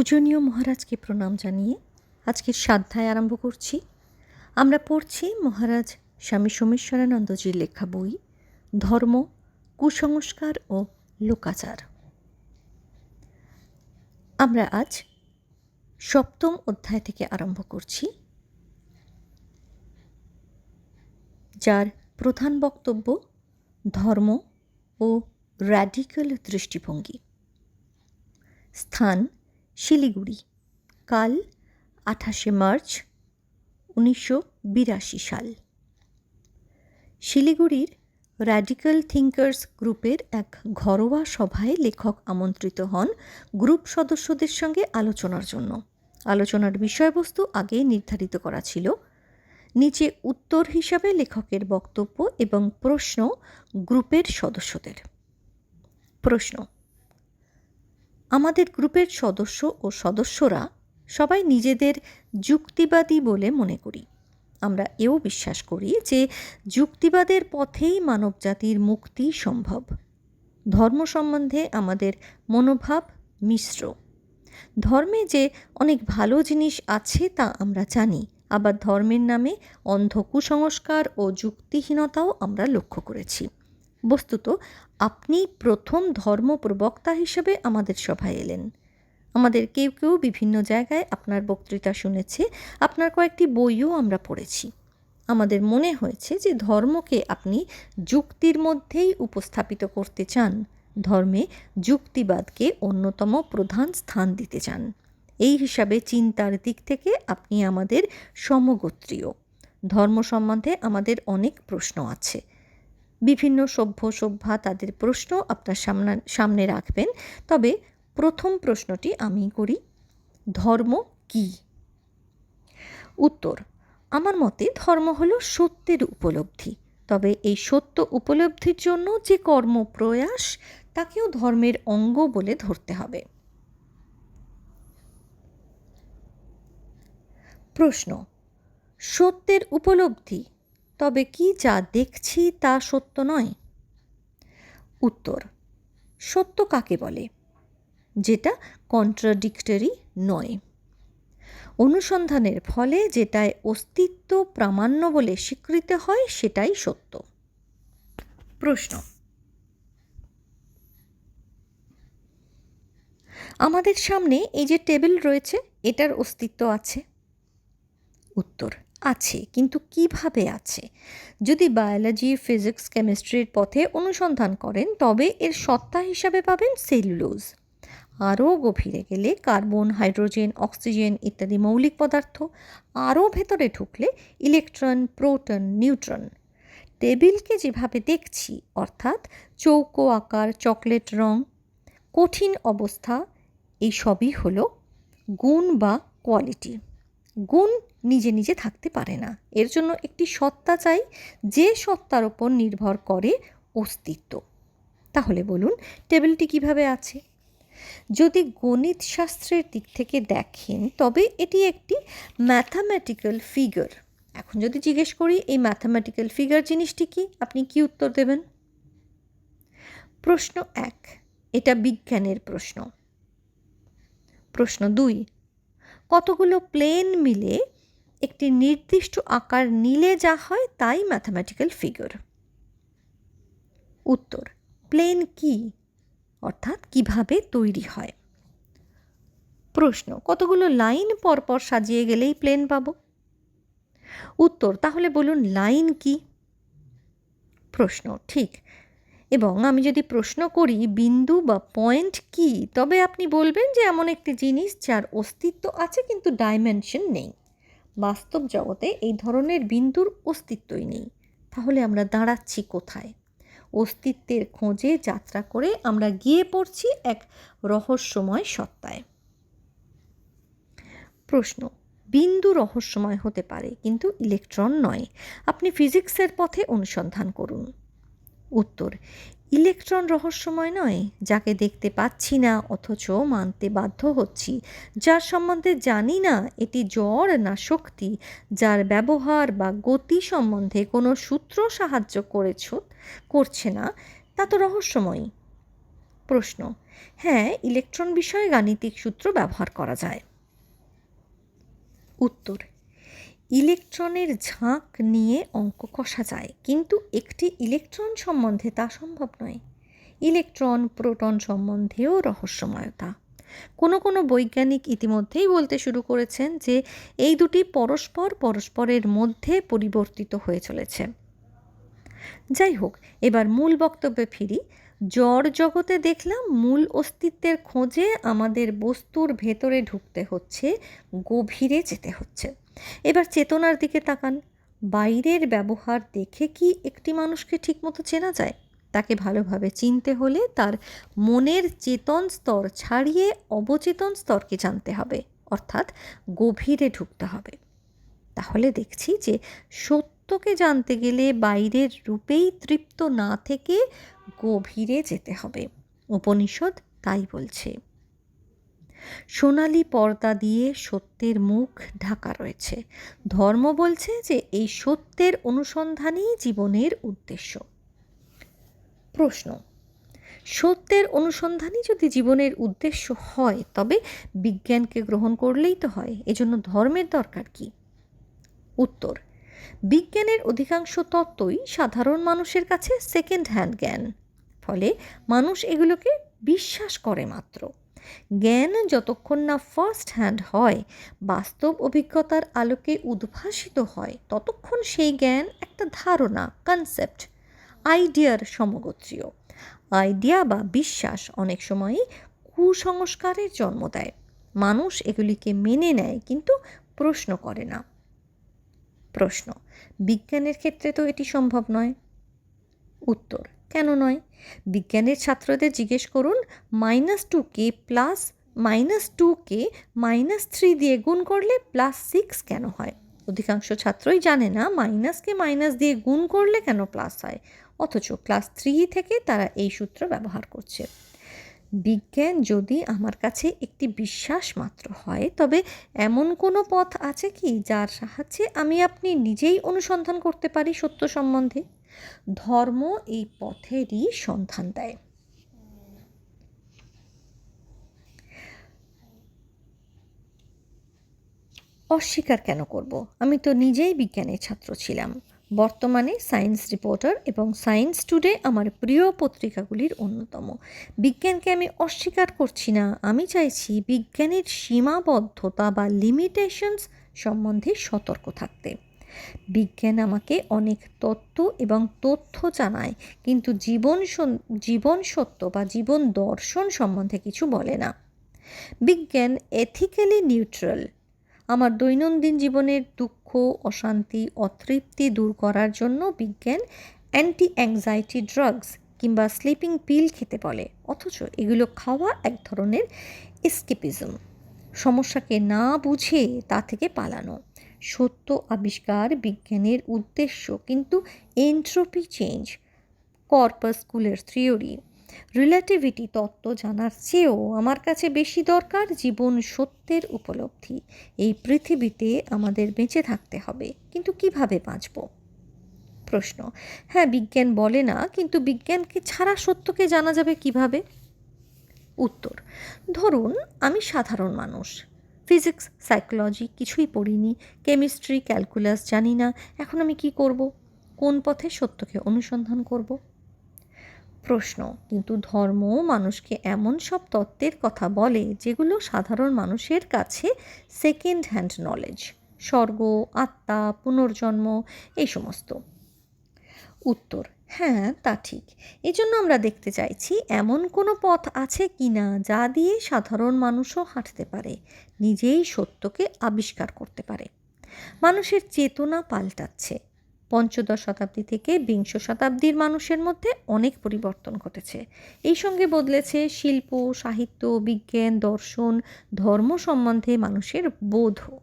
পূজনীয় মহারাজকে প্রণাম জানিয়ে আজকের সাধ্যায় আরম্ভ করছি। আমরা পড়ছি মহারাজ স্বামী সোমেশ্বরানন্দজির লেখা বই, ধর্ম, কুসংস্কার ও লোকাচার। আমরা আজ সপ্তম অধ্যায় থেকে আরম্ভ করছি। যার প্রধান বক্তব্য ধর্ম ও র্যাডিক্যাল দৃষ্টিভঙ্গি। স্থান শিলিগুড়ি। কাল আঠাশে মার্চ উনিশশো বিরাশি সাল। শিলিগুড়ির র্যাডিক্যাল থিঙ্কার্স গ্রুপের এক ঘরোয়া সভায় লেখক আমন্ত্রিত হন গ্রুপ সদস্যদের সঙ্গে আলোচনার জন্য। আলোচনার বিষয়বস্তু আগে নির্ধারিত করা ছিল। নিচে উত্তর হিসাবে লেখকের বক্তব্য এবং প্রশ্ন গ্রুপের সদস্যদের। প্রশ্ন আমাদের গ্রুপের সদস্য ও সদস্যরা সবাই নিজেদের যুক্তিবাদী বলে মনে করি। আমরা এও বিশ্বাস করি যে যুক্তিবাদের পথেই মানবজাতির মুক্তি সম্ভব। ধর্ম সম্বন্ধে আমাদের মনোভাব মিশ্র। ধর্মে যে অনেক ভালো জিনিস আছে তা আমরা জানি, আবার ধর্মের নামে অন্ধ কুসংস্কার ও যুক্তিহীনতাও আমরা লক্ষ্য করেছি। বস্তুত আপনি প্রথম ধর্ম প্রবক্তা হিসেবে আমাদের সভায় এলেন। আমাদের কেউ কেউ বিভিন্ন জায়গায় আপনার বক্তৃতা শুনেছে, আপনার কয়েকটি বইও আমরা পড়েছি। আমাদের মনে হয়েছে যে ধর্মকে আপনি যুক্তির মধ্যেই উপস্থাপিত করতে চান, ধর্মে যুক্তিবাদকে অন্যতম প্রধান স্থান দিতে চান। এই হিসাবে চিন্তার দিক থেকে আপনি আমাদের সমগোত্রীয়। ধর্ম সম্বন্ধে আমাদের অনেক প্রশ্ন আছে। বিভিন্ন সভ্য সভ্যা তাদের প্রশ্ন আপনার সামনা, সামনে রাখবেন। তবে প্রথম প্রশ্নটি আমি করি, ধর্ম কি? উত্তর, আমার মতে ধর্ম হলো সত্যের উপলব্ধি। তবে এই সত্য উপলব্ধির জন্য যে কর্ম প্রয়াস, তাকেও ধর্মের অঙ্গ বলে ধরতে হবে। প্রশ্ন, সত্যের উপলব্ধি তবে কি যা দেখছি তা সত্য নয়? উত্তর, সত্য কাকে বলে? যেটা কন্ট্রাডিক্টরি নয়। অনুসন্ধানের ফলে যেটায় অস্তিত্ব প্রামাণ্য বলে স্বীকৃত হয়, সেটাই সত্য। প্রশ্ন, আমাদের সামনে এই যে টেবিল রয়েছে, এটার অস্তিত্ব আছে? উত্তর আছে, কিন্তু কীভাবে আছে? যদি বায়োলজি ফিজিক্স কেমিস্ট্রির পথে অনুসন্ধান করেন, তবে এর সত্তা হিসাবে পাবেন সেলুলোজ আরও গভীরে গেলে কার্বন হাইড্রোজেন অক্সিজেন ইত্যাদি মৌলিক পদার্থ, আরও ভেতরে ঢুকলে ইলেকট্রন প্রোটন নিউট্রন টেবিলকে যেভাবে দেখছি, অর্থাৎ চৌকো আকার চকলেট রং, কঠিন অবস্থা এই সবই হলো গুণ বা কোয়ালিটি গুণ নিজে নিজে থাকতে পারে না। এর জন্য একটি সত্তা চাই, যে সত্তার ওপর নির্ভর করে অস্তিত্ব। তাহলে বলুন, টেবিলটি কীভাবে আছে? যদি গণিত শাস্ত্রের দিক থেকে দেখেন, তবে এটি একটি ম্যাথামেটিক্যাল ফিগার এখন যদি জিজ্ঞেস করি, এই ম্যাথামেটিক্যাল ফিগার জিনিসটি কি? আপনি কি উত্তর দেবেন? প্রশ্ন এক, এটা বিজ্ঞানের প্রশ্ন। প্রশ্ন দুই কতগুলো প্লেন মিলে একটি নির্দিষ্ট আকার নিলে যা হয় তাই ম্যাথামেটিক্যাল ফিগার উত্তর, প্লেন কি? অর্থাৎ কীভাবে তৈরি হয়? প্রশ্ন, কতগুলো লাইন পরপর সাজিয়ে গেলেই প্লেন পাব? উত্তর, তাহলে বলুন লাইন কি? প্রশ্ন, ঠিক এবং আমি যদি প্রশ্ন করি, বিন্দু বা পয়েন্ট কি? তবে আপনি বলবেন যে এমন একটি জিনিস যার অস্তিত্ব আছে কিন্তু ডাইমেনশন নেই। বাস্তব জগতে এই ধরনের বিন্দুর অস্তিত্বই নেই। তাহলে আমরা দাঁড়াচ্ছি কোথায়? অস্তিত্বের খোঁজে যাত্রা করে আমরা গিয়ে পড়ছি এক রহস্যময় সত্তায়। প্রশ্ন, বিন্দু রহস্যময় হতে পারে, কিন্তু ইলেকট্রন নয়। আপনি ফিজিক্সের পথে অনুসন্ধান করুন। উত্তর, ইলেকট্রন রহস্যময় নয়, যাকে দেখতে পাচ্ছি না অথচ মানতে বাধ্য হচ্ছি। যার সম্বন্ধে জানি না, এটি জড় না শক্তি। যার ব্যবহার বা গতি সম্বন্ধে কোনো সূত্র সাহায্য করেছ, করছে না, তা তো রহস্যময়। প্রশ্ন হ্যাঁ ইলেকট্রন বিষয়ে গাণিতিক সূত্র ব্যবহার করা যায়। উত্তর ইলেকট্রনের ঝাঁক নিয়ে অঙ্ক কষা যায়, কিন্তু একটি ইলেকট্রন সম্বন্ধে তা সম্ভব নয়। ইলেকট্রন, প্রোটন সম্বন্ধেও রহস্যময়তা। কোনো কোনো বৈজ্ঞানিক ইতিমধ্যেই বলতে শুরু করেছেন যে, এই দুটি পরস্পর পরস্পরের মধ্যে পরিবর্তিত হয়ে চলেছে। যাই হোক, এবার মূল বক্তব্যে ফিরি। জড় জগতে দেখলাম মূল অস্তিত্বের খোঁজে আমাদের বস্তুর ভেতরে ঢুকতে হচ্ছে, গভীরে যেতে হচ্ছে। এবার চেতনার দিকে তাকান। বাইরের ব্যবহার দেখে কি একটি মানুষকে ঠিকমতো চেনা যায়? তাকে ভালোভাবে চিনতে হলে তার মনের চেতন স্তর ছাড়িয়ে অবচেতন স্তরকে জানতে হবে, অর্থাৎ গভীরে ঢুকতে হবে। তাহলে দেখছি যে সত্যকে জানতে গেলে বাইরের রূপেই তৃপ্ত না থেকে গভীরে যেতে হবে। উপনিষদ তাই বলছে। সোনালি পর্দা দিয়ে সত্যের মুখ ঢাকা রয়েছে। ধর্ম বলছে যে এই সত্যের অনুসন্ধানই জীবনের উদ্দেশ্য। প্রশ্ন, সত্যের অনুসন্ধানই যদি জীবনের উদ্দেশ্য হয়, তবে বিজ্ঞানকে গ্রহণ করলেই তো হয়, এজন্য ধর্মের দরকার কি? উত্তর, বিজ্ঞানের অধিকাংশ তত্ত্বই সাধারণ মানুষের কাছে সেকেন্ড হ্যান্ড জ্ঞান। ফলে মানুষ এগুলোকে বিশ্বাস করে মাত্র। জ্ঞান যতক্ষণ না ফার্স্ট হ্যান্ড হয়, বাস্তব অভিজ্ঞতার আলোকে উদ্ভাসিত হয়, ততক্ষণ সেই জ্ঞান একটা ধারণা কনসেপ্ট আইডিয়ার সমগোত্রীয়। আইডিয়া বা বিশ্বাস অনেক সময়ই কুসংস্কারের জন্ম দেয়। মানুষ এগুলিকে মেনে নেয় কিন্তু প্রশ্ন করে না। প্রশ্ন, বিজ্ঞানের ক্ষেত্রে তো এটি সম্ভব নয়। উত্তর কেন নয়? বিজ্ঞানের ছাত্রদের জিজ্ঞেস করুন, মাইনাস টু কে প্লাস মাইনাস টু কে মাইনাস থ্রি দিয়ে গুণ করলে প্লাস সিক্স কেন হয়? অধিকাংশ ছাত্রই জানে না মাইনাসকে মাইনাস দিয়ে গুণ করলে কেন প্লাস হয়, অথচ ক্লাস থ্রি থেকে তারা এই সূত্র ব্যবহার করছে। বিজ্ঞান যদি আমার কাছে একটি বিশ্বাস মাত্র হয়, তবে এমন কোনো পথ আছে কি যার সাহায্যে আমি আপনি নিজেই অনুসন্ধান করতে পারি সত্য সম্বন্ধে? ধর্ম এই পথেরই সন্ধান দেয়। অস্বীকার কেন করব? আমি তো নিজেই বিজ্ঞানের ছাত্র ছিলাম। বর্তমানে সায়েন্স রিপোর্টার এবং সায়েন্স টুডে আমার প্রিয় পত্রিকাগুলির অন্যতম। বিজ্ঞানকে আমি অস্বীকার করছি না। আমি চাইছি বিজ্ঞানের সীমাবদ্ধতা বা লিমিটেশনস সম্বন্ধে সতর্ক থাকতে। বিজ্ঞান আমাকে অনেক তত্ত্ব এবং তথ্য জানায়, কিন্তু জীবন জীবন সত্য বা জীবন দর্শন সম্বন্ধে কিছু বলে না। বিজ্ঞান এথিক্যালি নিউট্রাল আমার দৈনন্দিন জীবনের দুঃখ, অশান্তি, অতৃপ্তি দূর করার জন্য বিজ্ঞান অ্যান্টি অ্যাংজাইটি ড্রাগস কিংবা স্লিপিং পিল খেতে বলে। অথচ এগুলো খাওয়া এক ধরনের এসকেপিজম সমস্যাকে না বুঝে তা থেকে পালানো। সত্য আবিষ্কার বিজ্ঞানের উদ্দেশ্য, কিন্তু এন্ট্রপি চেঞ্জ কর্পাসকুলের থিওরি রিলেটিভিটি তত্ত্ব জানার চেয়েও আমার কাছে বেশি দরকার জীবন সত্যের উপলব্ধি। এই পৃথিবীতে আমাদের বেঁচে থাকতে হবে, কিন্তু কীভাবে বাঁচব? প্রশ্ন। হ্যাঁ বিজ্ঞান বলে না, কিন্তু বিজ্ঞানকে ছাড়া সত্যকে জানা যাবে কীভাবে? উত্তর। ধরুন, আমি সাধারণ মানুষ। ফিজিক্স সাইকোলজি কিছুই পড়িনি কেমিস্ট্রি ক্যালকুলাস জানি না, এখন আমি কি করব? কোন পথে সত্যকে অনুসন্ধান করব? প্রশ্ন, কিন্তু ধর্ম মানুষকে এমন সব তত্ত্বের কথা বলে যেগুলো সাধারণ মানুষের কাছে সেকেন্ড হ্যান্ড নলেজ স্বর্গ, আত্মা, পুনর্জন্ম, এই সমস্ত। উত্তর হ্যাঁ তা ঠিক। এজন্য আমরা দেখতে চাইছি, এমন কোনো পথ আছে কি না যা দিয়ে সাধারণ মানুষও হাঁটতে পারে, নিজেই সত্যকে আবিষ্কার করতে পারে। মানুষের চেতনা পাল্টাচ্ছে। পঞ্চদশ শতাব্দী থেকে বিংশ শতাব্দীর মানুষের মধ্যে অনেক পরিবর্তন ঘটেছে। এই সঙ্গে বদলেছে শিল্প, সাহিত্য, বিজ্ঞান, দর্শন, ধর্ম সম্বন্ধে মানুষের বোধও।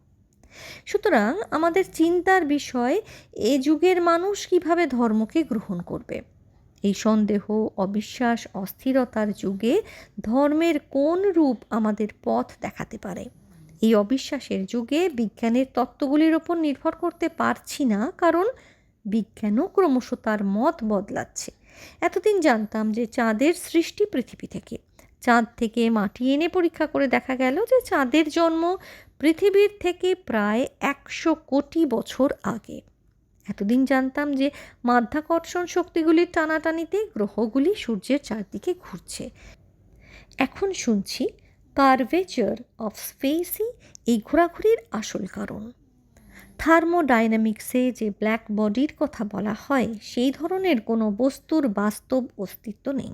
সুতরাং আমাদের চিন্তার বিষয়, এ যুগের মানুষ কীভাবে ধর্মকে গ্রহণ করবে? এই সন্দেহ, অবিশ্বাস, অস্থিরতার যুগে ধর্মের কোন রূপ আমাদের পথ দেখাতে পারে? এই অবিশ্বাসের যুগে বিজ্ঞানের তত্ত্বগুলির ওপর নির্ভর করতে পারছি না, কারণ বিজ্ঞানও ক্রমশ তার মত বদলাচ্ছে। এতদিন জানতাম যে চাঁদের সৃষ্টি পৃথিবী থেকে। চাঁদ থেকে মাটি এনে পরীক্ষা করে দেখা গেল যে চাঁদের জন্ম পৃথিবীর থেকে প্রায় একশো কোটি বছর আগে। এতদিন জানতাম যে মাধ্যাকর্ষণ শক্তিগুলির টানাটানিতে গ্রহগুলি সূর্যের চারদিকে ঘুরছে। এখন শুনছি কার্ভেচার অফ স্পেসই এই ঘোরাঘুরির আসল কারণ। থার্মোডাইনামিক্সে যে ব্ল্যাক বডির কথা বলা হয়, সেই ধরনের কোনো বস্তুর বাস্তব অস্তিত্ব নেই।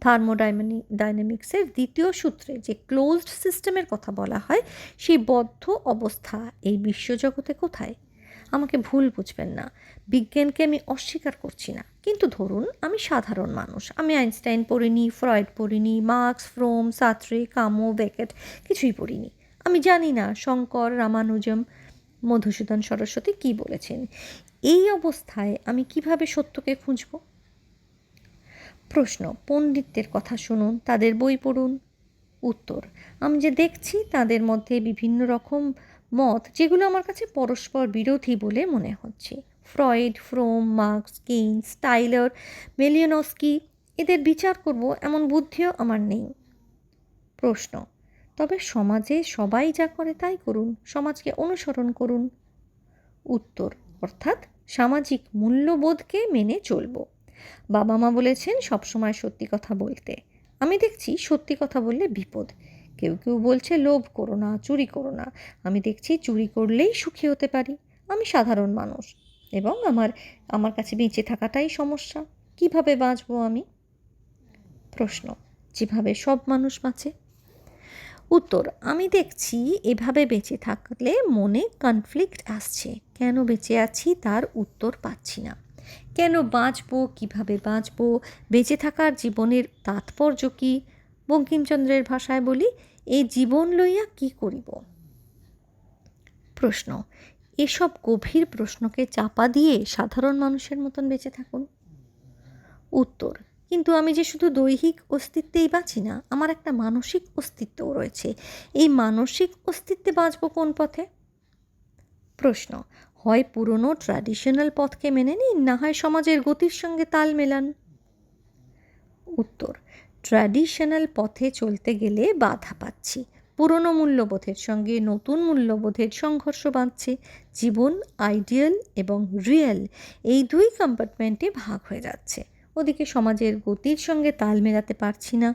থার্মোডাইনামিক ডাইনামিক্সের দ্বিতীয় সূত্রে যে ক্লোজড সিস্টেমের কথা বলা হয়, সেই বদ্ধ অবস্থা এই বিশ্বজগতে কোথায়? আমাকে ভুল বুঝবেন না। বিজ্ঞানকে আমি অস্বীকার করছি না। কিন্তু ধরুন, আমি সাধারণ মানুষ। আমি আইনস্টাইন পড়িনি, ফ্রয়েড পড়িনি, মার্কস, ফ্রোম, সাত্রে, কামো, বেকেট কিছুই পড়িনি। আমি জানি না, শঙ্কর, রামানুজম, মধুসূদন সরস্বতী কি বলেছেন। এই অবস্থায় আমি কীভাবে সত্যকে খুঁজব? প্রশ্ন, পণ্ডিতদের কথা শুনুন, তাদের বই পড়ুন। উত্তর, আমি যে দেখছি তাদের মধ্যে বিভিন্ন রকম মত, যেগুলো আমার কাছে পরস্পর বিরোধী বলে মনে হচ্ছে। ফ্রয়েড, ফ্রোম, মার্কস কেইন স্টাইলার মেলিয়নস্কি, এদের বিচার করব এমন বুদ্ধিও আমার নেই। প্রশ্ন, তবে সমাজে সবাই যা করে তাই করুন, সমাজকে অনুসরণ করুন। উত্তর, অর্থাৎ সামাজিক মূল্যবোধকে মেনে চলব। বাবা মা বলেছেন, সবসময় সত্যি কথা বলতে। আমি দেখছি সত্যি কথা বললে বিপদ। কেউ কেউ বলছে, লোভ করো না, চুরি করো না। আমি দেখছি চুরি করলেই সুখী হতে পারি। আমি সাধারণ মানুষ এবং আমার আমার কাছে বেঁচে থাকাটাই সমস্যা। কীভাবে বাঁচবো আমি? প্রশ্ন, যেভাবে সব মানুষ বাঁচে। উত্তর, আমি দেখছি এভাবে বেঁচে থাকলে মনে কনফ্লিক্ট আসছে। কেন বেঁচে আছি তার উত্তর পাচ্ছি না। কেন বাঁচবো, কীভাবে বাঁচবো, বেঁচে থাকার জীবনের তাৎপর্য কী? বঙ্কিমচন্দ্রের ভাষায় বলি, এই জীবন লইয়া কি করিব? প্রশ্ন, এসব গভীর প্রশ্নকে চাপা দিয়ে সাধারণ মানুষের মতন বেঁচে থাকুন? উত্তর, কিন্তু আমি যে শুধু দৈহিক অস্তিত্বেই বাঁচি না, আমার একটা মানসিক অস্তিত্বও রয়েছে। এই মানসিক অস্তিত্বে বাঁচব কোন পথে? প্রশ্ন হয় পুরনো ট্র্যাডিশনাল পথকে মেনে নিন, না হয় সমাজের গতির সঙ্গে তাল মেলান। উত্তর ট্র্যাডিশনাল পথে চলতে গেলে বাধা পাচ্ছি। পুরনো মূল্যবোধের সঙ্গে নতুন মূল্যবোধের সংঘর্ষ বাঁধছে। জীবন আইডিয়াল এবং রিয়েল এই দুই কম্পার্টমেন্টে ভাগ হয়ে যাচ্ছে। ওদিকে সমাজের গতির সঙ্গে তাল মেলাতে পারছি না।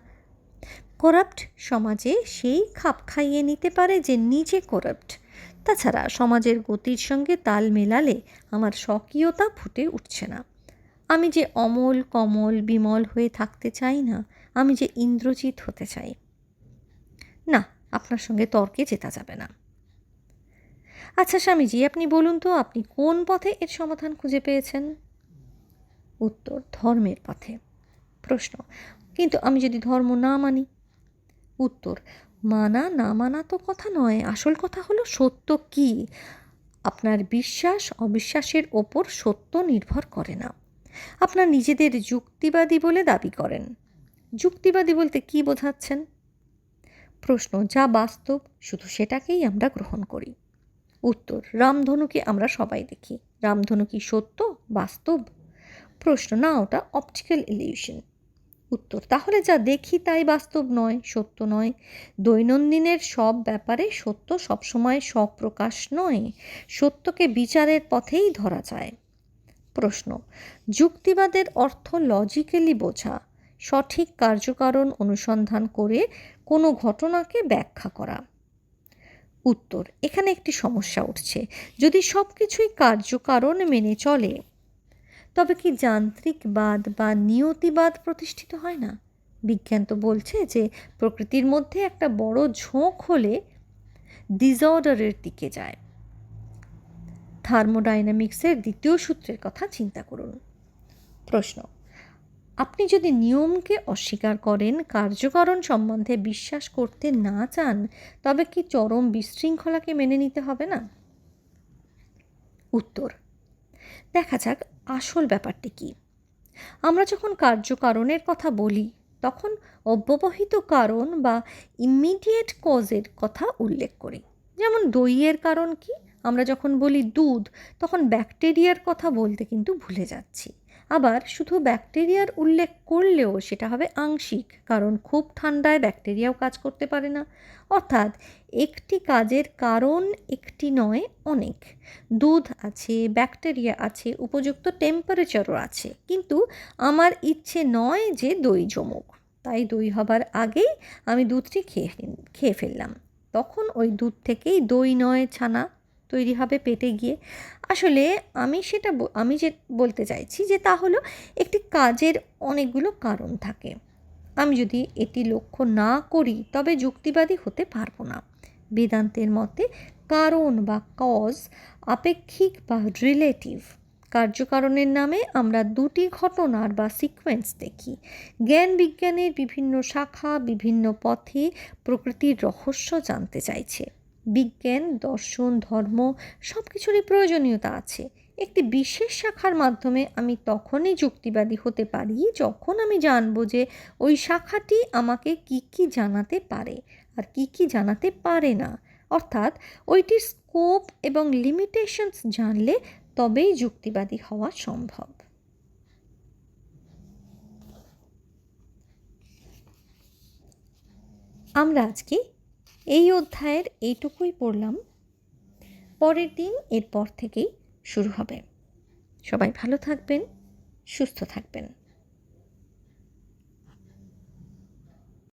করাপ্ট সমাজে সেই খাপ খাইয়ে নিতে পারে যে নিজে করাপ্ট তাছাড়া সমাজের গতির সঙ্গে তাল মেলালে আমার স্বকীয়তা ফুটে উঠছে না। আমি যে অমল, কমল, বিমল হয়ে থাকতে চাই না, আমি যে ইন্দ্রজিৎ হতে চাই। না, আপনার সঙ্গে তর্কে জেতা যাবে না। আচ্ছা স্বামীজি, আপনি বলুন তো, আপনি কোন পথে এর সমাধান খুঁজে পেয়েছেন? উত্তর, ধর্মের পথে। প্রশ্ন, কিন্তু আমি যদি ধর্ম না মানি? উত্তর মানা না মানা তো কথা নয়। আসল কথা হলো, সত্য কি? আপনার বিশ্বাস অবিশ্বাসের ওপর সত্য নির্ভর করে না। আপনার নিজেদের যুক্তিবাদী বলে দাবি করেন। যুক্তিবাদী বলতে কি বোঝাচ্ছেন? প্রশ্ন, যা বাস্তব, শুধু সেটাকেই আমরা গ্রহণ করি। উত্তর, রামধনুকে আমরা সবাই দেখি। রামধনু কি সত্য, বাস্তব? প্রশ্ন, না, ওটা অপটিক্যাল ইলিউশন উত্তর। তাহলে যা দেখি তাই বাস্তব নয়, সত্য নয়। দৈনন্দিনের সব ব্যাপারে সত্য সবসময় স্বপ্রকাশ নয়, সত্যকে বিচারের পথেই ধরা যায়। প্রশ্ন, যুক্তিবাদের অর্থ লজিক্যালি বোঝা, সঠিক কার্যকারণ অনুসন্ধান করে কোনো ঘটনাকে ব্যাখ্যা করা। উত্তর, এখানে একটি সমস্যা উঠছে। যদি সব কিছুই কার্যকারণ মেনে চলে তবে কি যান্ত্রিকবাদ বা নিয়তিবাদ প্রতিষ্ঠিত হয় না? বিজ্ঞান তো বলছে যে প্রকৃতির মধ্যে একটা বড় ঝোঁক হলে ডিসঅর্ডারের দিকে যায়। থার্মোডাইনামিক্সের দ্বিতীয় সূত্রের কথা চিন্তা করুন। প্রশ্ন, আপনি যদি নিয়মকে অস্বীকার করেন, কার্যকরণ সম্বন্ধে বিশ্বাস করতে না চান, তবে কি চরম বিশৃঙ্খলাকে মেনে নিতে হবে না? উত্তর, দেখা যাক আসল ব্যাপারটি কি? আমরা যখন কার্যকারণের কথা বলি, তখন অব্যবহিত কারণ বা ইমিডিয়েট কজের কথা উল্লেখ করি। যেমন দইয়ের কারণ কি? আমরা যখন বলি দুধ, তখন ব্যাকটেরিয়ার কথা বলতে কিন্তু ভুলে যাচ্ছি। আবার শুধু ব্যাকটেরিয়ার উল্লেখ করলেও সেটা হবে আংশিক, কারণ খুব ঠান্ডায় ব্যাকটেরিয়াও কাজ করতে পারে না। অর্থাৎ একটি কাজের কারণ একটি নয়, অনেক। দুধ আছে, ব্যাকটেরিয়া আছে, উপযুক্ত টেম্পারেচারও আছে। কিন্তু আমার ইচ্ছে নয় যে দই জমুক। তাই দই হবার আগেই আমি দুধটি খেয়ে খেয়ে ফেললাম। তখন ওই দুধ থেকেই দই নয় ছানা। তৈরি হবে পেটে গিয়ে। আসলে আমি সেটা আমি যে বলতে চাইছি যে তা হলো একটি কাজের অনেকগুলো কারণ থাকে। আমি যদি এটি লক্ষ্য না করি তবে যুক্তিবাদী হতে পারব না। বেদান্তের মতে কারণ বা কজ আপেক্ষিক বা রিলেটিভ কার্যকারণের নামে আমরা দুটি ঘটনার বা সিকোয়েন্স দেখি। জ্ঞান বিজ্ঞানের বিভিন্ন শাখা, বিভিন্ন পথে প্রকৃতির রহস্য জানতে চাইছে। বিজ্ঞান, দর্শন, ধর্ম সব কিছুরই প্রয়োজনীয়তা আছে। একটি বিশেষ শাখার মাধ্যমে আমি তখনই যুক্তিবাদী হতে পারি যখন আমি জানব যে ওই শাখাটি আমাকে কি কি জানাতে পারে আর কি কি জানাতে পারে না। অর্থাৎ ওইটির স্কোপ এবং লিমিটেশনস জানলে তবেই যুক্তিবাদী হওয়া সম্ভব। আমরা আজকে এই অধ্যায়ের এইটুকুই পড়লাম। পরের দিন এরপর থেকেই শুরু হবে। সবাই ভালো থাকবেন, সুস্থ থাকবেন।